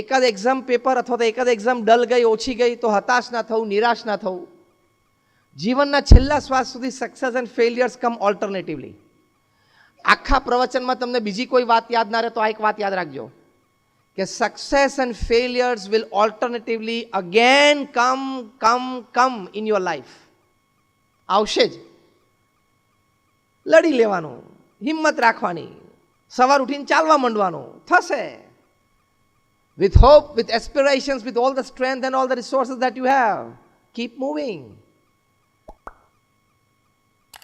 એકાદ exam paper અથવા તો એકાદ એક્ઝામ ડલ ગઈ, ઓછી ગઈ, તો હતાશ ના થવું, નિરાશ ના થવું. જીવનના છેલ્લા શ્વાસ સુધી success and failures come alternatively આખા પ્રવચનમાં તમને બીજી કોઈ વાત યાદ ના રહે તો આ એક વાત યાદ રાખજો. કે success and failures will alternatively again come come come in your life આવશે જ. લડી લેવાનું, હિંમત રાખવાની, સવાર ઉઠીને ચાલવા માંડવાનું, થશે. With hope, with aspirations, with all the strength and all the resources that you have. Keep moving.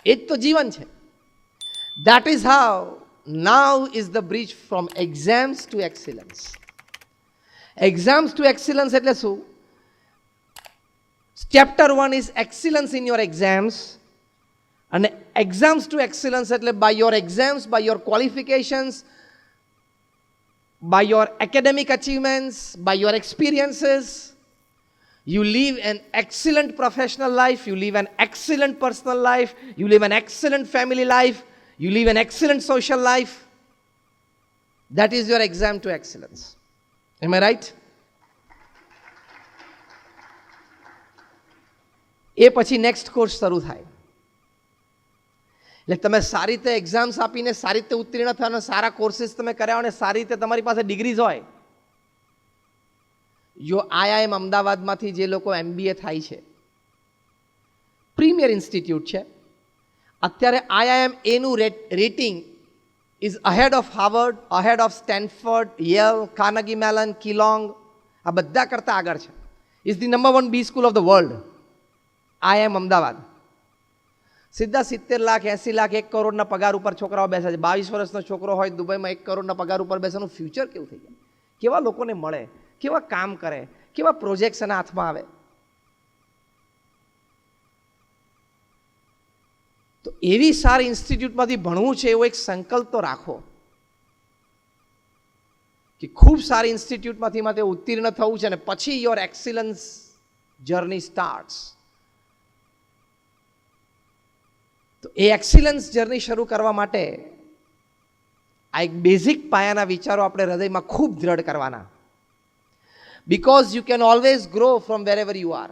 એ જ તો જીવન છે that is how now is the bridge from exams to excellence exams to excellence એટલે શું chapter one is excellence in your exams અને exams to excellence એટલે by your exams by your qualifications by your academic achievements, by your experiences. You live an excellent professional life, you live an excellent personal life, you live an excellent family life, you live an excellent social life. That is your exam to excellence. Am I right? એ પછી next course શરૂ થાય એટલે તમે સારી રીતે exams આપીને સારી રીતે ઉત્તીર્ણ થયા સારા કોર્સીસ તમે કર્યા અને સારી રીતે તમારી પાસે ડિગ્રીઝ હોય, જો આઈઆઈએમ અમદાવાદમાંથી જે લોકો એમબીએ થાય છે પ્રીમિયર ઇન્સ્ટિટ્યૂટ છે. અત્યારે આઈઆઈએમ એનું rating is ahead of Harvard ahead of Stanford Yale Carnegie Mellon Kellogg આ બધા કરતાં આગળ છે. Is the number one B school of the world IIM Ahmedabad. સીધા સિત્તેર લાખ, એંસી લાખ, એક કરોડના પગાર ઉપર છોકરાઓ બેસે છે. બાવીસ વર્ષનો છોકરો હોય, દુબઈમાં એક કરોડના પગાર ઉપર બેસવાનું ફ્યુચર કેવું થઈ જાય? કેવા લોકોને મળે? કેવા કામ કરે? કેવા પ્રોજેક્ટ્સ એના હાથમાં આવે? તો એવી સારી ઇન્સ્ટિટ્યૂટમાંથી ભણવું છે એવો એક સંકલ્પ તો રાખો. કે ખૂબ સારી ઇન્સ્ટિટ્યૂટમાંથી માટે ઉત્તીર્ણ થવું છે અને પછી your excellence journey starts a excellence journey શરૂ કરવા માટે આ એક બેઝિક પાયાના વિચારો આપણે હૃદયમાં ખૂબ દ્રઢ કરવાના. Because you can always grow from wherever you are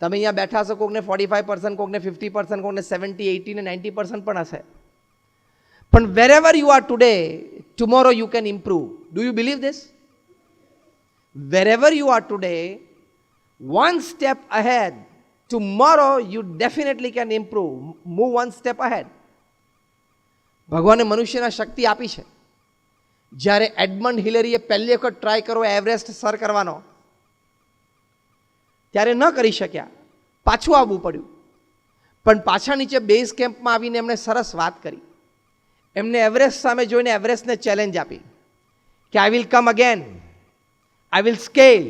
તમે અહીંયા બેઠા છો કોકને ફોર્ટી ફાઈવ પર્સન્ટ કોકને ફિફ્ટી પર્સન્ટ કોકને સેવન્ટી એટી ને નાઇન્ટી પર્સન્ટ પણ હશે. પણ wherever you are today tomorrow you can improve do you believe this wherever you are today one step ahead tomorrow you definitely can improve. Move one step ahead. ભગવાને મનુષ્યના શક્તિ આપી છે. જ્યારે Edmund હિલરીએ પહેલી વખત ટ્રાય કરો એવરેસ્ટ સર કરવાનો, ત્યારે ન કરી શક્યા. પાછું આવવું પડ્યું. પણ પાછા નીચે બેઝ કેમ્પમાં આવીને એમણે સરસ વાત કરી. એમને એવરેસ્ટ સામે જોઈને એવરેસ્ટને ચેલેન્જ આપી. કે I will come again I will scale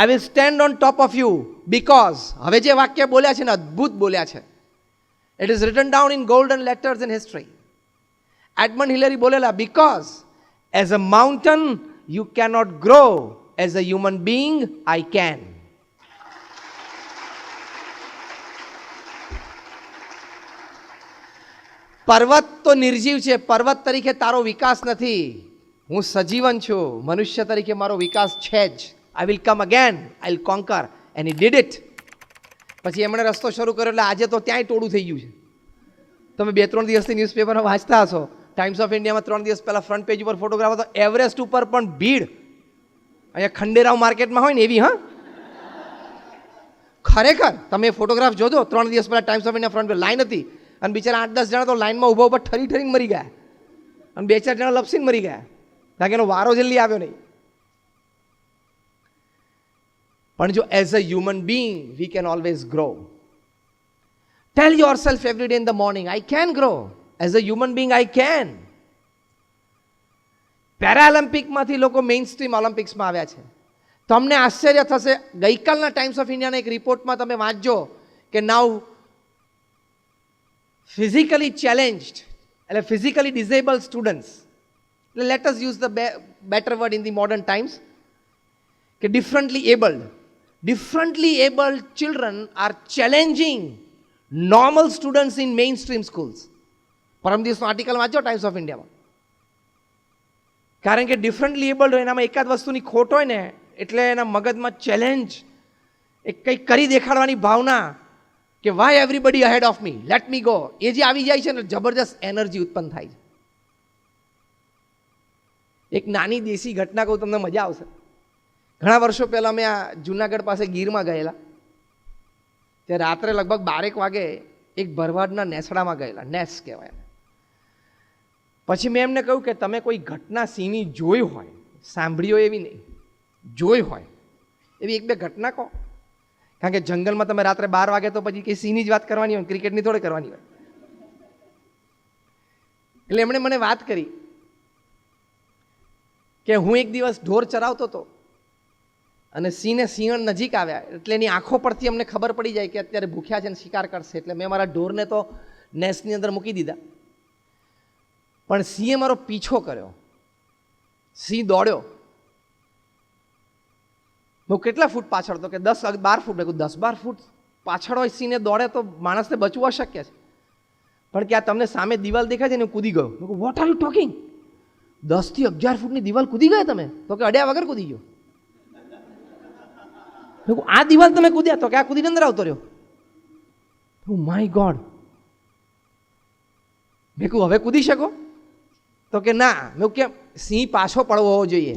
I will stand on top of you because હવે જે વાક્ય બોલ્યા છે ને, અદ્ભુત બોલ્યા છે. It is written down in golden letters in history Edmund Hillary બોલેલા because as a mountain you cannot grow as a human being I can પર્વત તો નિર્જીવ છે, પર્વત તરીકે તારો વિકાસ નથી. હું સજીવન છું, મનુષ્ય તરીકે મારો વિકાસ છે જ. I will come again I will conquer and he did it પછી એમણે રસ્તો શરૂ કર્યો એટલે આજે તો ત્યાંય ટોળું થઈ ગયું છે. તમે બે, ત્રણ દિવસથી ન્યૂઝપેપરમાં વાંચતા હશો. ટાઈમ્સ ઓફ ઇન્ડિયામાં ત્રણ દિવસ પહેલાં ફ્રન્ટ પેજ ઉપર ફોટોગ્રાફ હતો. એવરેસ્ટ ઉપર પણ ભીડ. અહીંયા ખંડેરાવ માર્કેટમાં હોય ને એવી, હા? ખરેખર, તમે ફોટોગ્રાફ જોજો. ત્રણ દિવસ પહેલાં Times of India front line હતી. અને બિચારા આઠ, દસ જણા તો લાઈનમાં ઊભા ઊભા ઠરી ઠરીને મરી ગયા. અને બે, ચાર જણા લપસીને મરી ગયા. કારણ કે એનો વારો જલ્દી આવ્યો નહીં. પણ જો as a human being we can always grow tell yourself every day in the morning I can grow as a human being I can પેરાલિમ્પિકમાંથી લોકો મેઇન સ્ટ્રીમ ઓલિમ્પિક્સમાં આવ્યા છે. તમને આશ્ચર્ય થશે, ગઈકાલના ટાઈમ્સ ઓફ ઇન્ડિયાના એક રિપોર્ટમાં તમે વાંચજો કે નાવ ફિઝિકલી ચેલેન્જડ એટલે ફિઝિકલી ડિઝેબલ સ્ટુડન્ટ્સ એટલે let us use the better word in the modern times કે differently abled abled children are challenging normal students in mainstream schools પરમ દિવસનો આર્ટિકલ વાંચો ટાઈમ્સ ઓફ ઇન્ડિયામાં કારણ કે ડિફરન્ટલી એબલ્ડ હોય એનામાં એકાદ વસ્તુની ખોટ હોય ને એટલે એના મગજમાં ચેલેન્જ એક કંઈક કરી દેખાડવાની ભાવના કે why everybody ahead of me let me go એ જે આવી જાય છે ને જબરજસ્ત એનર્જી ઉત્પન્ન થાય છે એક નાની દેશી ઘટના કહું તમને મજા આવશે ઘણા વર્ષો પહેલાં અમે આ જુનાગઢ પાસે ગીરમાં ગયેલા. ત્યાં રાત્રે લગભગ બારેક વાગે એક ભરવાડના નેસડામાં ગયેલા. નેસ કહેવાય પછી મેં એમને કહ્યું કે તમે કોઈ ઘટના સીની જોઈ હોય સાંભળી હોય એવી નહીં, જોઈ હોય, એવી એક બે ઘટના કહો. કારણ કે જંગલમાં તમે રાત્રે બાર વાગે તો પછી કંઈ સીની જ વાત કરવાની હોય, ક્રિકેટની થોડી કરવાની હોય. એટલે એમણે મને વાત કરી કે હું એક દિવસ ઢોર ચરાવતો હતો. અને સિંહને સિંહણ નજીક આવ્યા. એટલે એની આંખો પરથી અમને ખબર પડી જાય કે અત્યારે ભૂખ્યા છે અને શિકાર કરશે. એટલે મેં મારા ઢોરને તો નેસની અંદર મૂકી દીધા. પણ સિંહે મારો પીછો કર્યો. સિંહ દોડ્યો. હું કેટલા ફૂટ પાછળ તો કે દસ, બાર ફૂટ, મેં દસ, બાર ફૂટ પાછળ હોય સિંહને દોડે તો માણસને બચવું અશક્ય છે. પણ કે આ તમને સામે દિવાલ દેખાય છે ને કૂદી ગયો. વોટ આર યુ ટોકિંગ દસથી અગિયાર ફૂટની દિવાલ કૂદી ગયા તમે? તો કે અડ્યા વગર કૂદી ગયો. આ દિવાલ તમે કૂદ્યા તો કે આ કૂદીને અંદર આવતો રહ્યો. માય ગોડ મેં કહું હવે કૂદી શકો? તો કે, ના. મેં કેમ? સિંહ પાછો પડવો હોવો જોઈએ.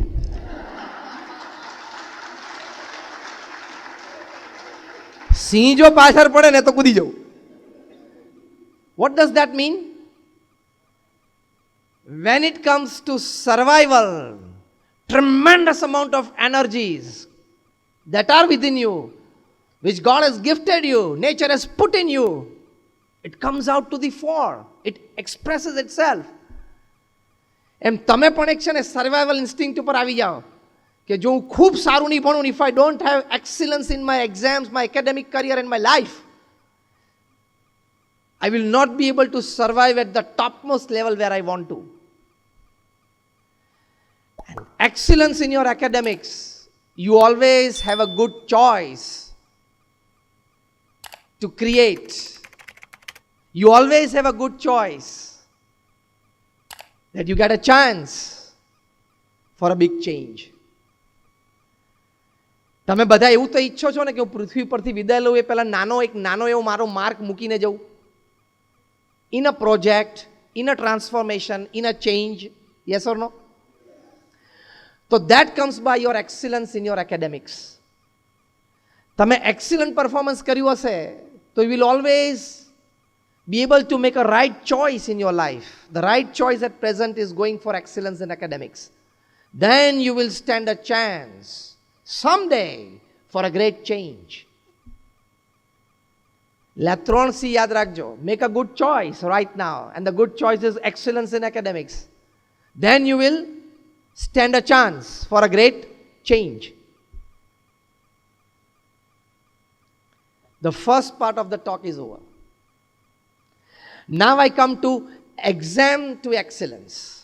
સિંહ જો પાછળ પડે ને તો કૂદી જવું. What does that mean when it comes to survival tremendous amount of energies that are within you, which God has gifted you, nature has put in you, it comes out to the fore. It expresses itself. એમ તમે પણ એક છે ને survival instinct ઉપર આવી જાઓ કે જો હું ખૂબ સારું નહીં ભણું if I don't have excellence in my exams my academic career and my life I will not be able to survive at the topmost level where I want to. And excellence in your academics, you always have a good choice to create. You always have a good choice that you get a chance for a big change. તમે બધા એવું તો ઈચ્છો છો ને કે હું પૃથ્વી પરથી વિદાય લઉં એ પહેલાં નાનો એક નાનો એવો મારો માર્ક મૂકીને જઉં in a project, in a transformation, in a change? Yes or no? So that comes by your excellence in your academics. તમે એક્સિલન્ટ પરફોર્મન્સ કર્યું હશે તો you will always be able to make a right choice in your life. The right choice at present is going for excellence in academics. Then you will stand a chance someday for a great change. એટલે આ ત્રણ C યાદ રાખજો make a good choice right now and the good choice is excellence in academics then you will stand a chance for a great change. The first part of the talk is over. Now I come to exam to excellence.